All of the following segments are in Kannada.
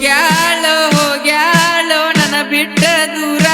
ಹೋಗ್ಯಾಳೋ ಹೋಗ್ಯಾಳೋ ನನ್ನ ಬಿಟ್ಟ ದೂರ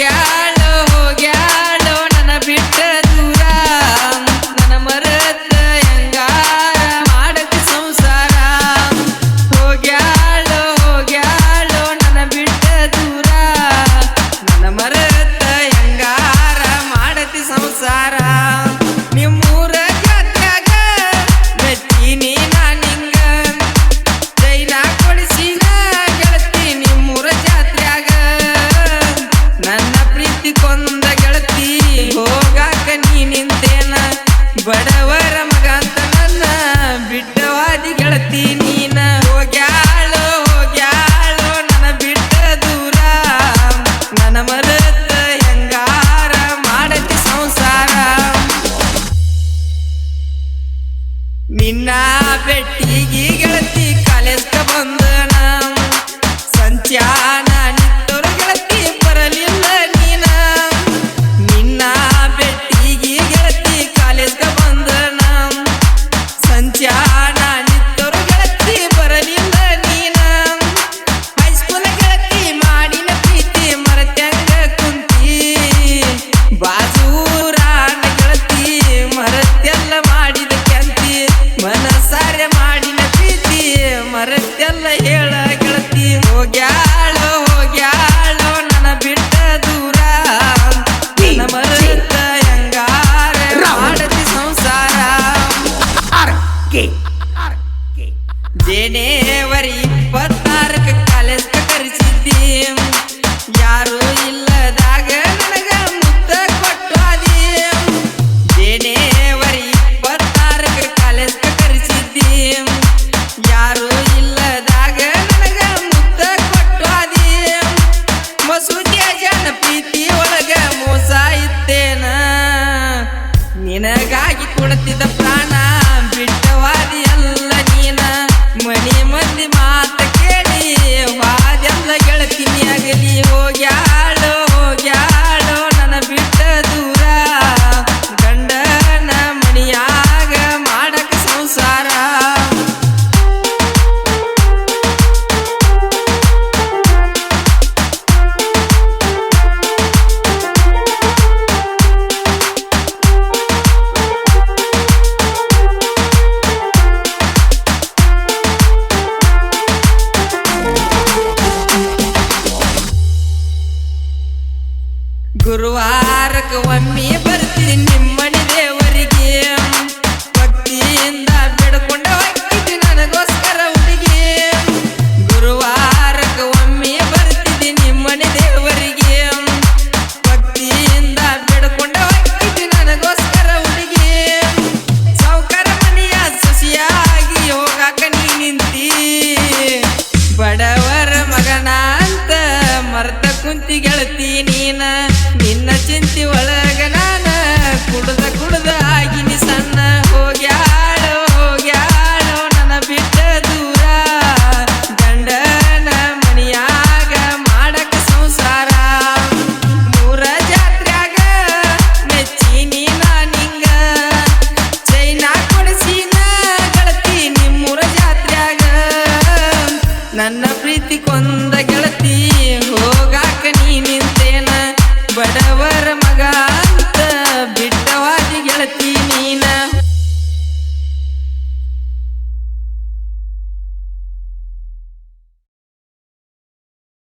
yeah. ಮರೆತೆಲ್ಲ ಹೇಳ ಗೆಳತಿ ಹೋಗ್ಯಾಳು ಹೋಗ್ಯಾಳು ನನ್ನ ಬಿಟ್ಟ ದೂರ. ನನ್ನ ಮರೆತ ಹೆಂಗಾರ ಮಾಡತಿ ಸಂಸಾರ. ಜನೇವರಿ ಇಪ್ಪತ್ತಾರಕ್ಕೆ ಕಾಲೇಜ್ ಕರೆಸಿದ್ದಿ. ಯಾರು ನಿನಗಾಗಿ ಕುಳತಿದ ಪ್ರಾಣ. ಗುರುವಾರಕ್ಕೆ ಒಮ್ಮೆ ಬರ್ತೀನಿ ನಿಮ್ಮನೆ ದೇವರಿಗೆ. ಭಕ್ತಿಯಿಂದ ಬಿಡ್ಕೊಂಡ ಹೋಗ್ತಿದ್ದಿ ನನಗೋಸ್ಕರ ಹುಡುಗಿ. ಗುರುವಾರಕ್ಕೆ ಒಮ್ಮೆ ಬರ್ತಿದ್ದಿ ನಿಮ್ಮನೆ ದೇವರಿಗೆ. ಭಕ್ತಿಯಿಂದ ಬಿಡ್ಕೊಂಡ ಹೋಗ್ತಿದ್ದಿ ನನಗೋಸ್ಕರ ಹುಡುಗಿ. ಸಾವುಕಾರ ಮನೆಯ ಸಸಿಯಾಗಿ ಹೋಗಾಕ ನೀ ನಿಂತಿ. ಬಡವರ ಮಗನ ಅಂತ ಮರ್ತ ಕುಂತಿ ಗೆಳತಿ ನೀನ, ನಿನ್ನ ಚಿಂತಿ ಒಳಗ ನಾನ, ಕುಡ್ದ ಕುಡ್ದ ಆಗಿನಿ ಸಣ್ಣ. ಹೋಗ್ಯಾಳೋ ಹೋಗ್ಯಾಳೋ, ನನ್ನ ಬಿಟ್ಟ ದೂರ. ಗಂಡನ ಮನಿಯಾಗ ಮಾಡಕ ಸಂಸಾರ. ಮೂರ ಜಾತ್ರ್ಯಾಗ ಮೆಚ್ಚಿನಿ ನಿಂಗ. ಚೈನಾ ಕೊಡಿಸಿನ ಗೆಳತಿ ನಿಮ್ಮೂರ ಜಾತ್ರ್ಯಾಗ. ನನ್ನ ಪ್ರೀತಿ ಕೊಂದ ಗೆಳತಿ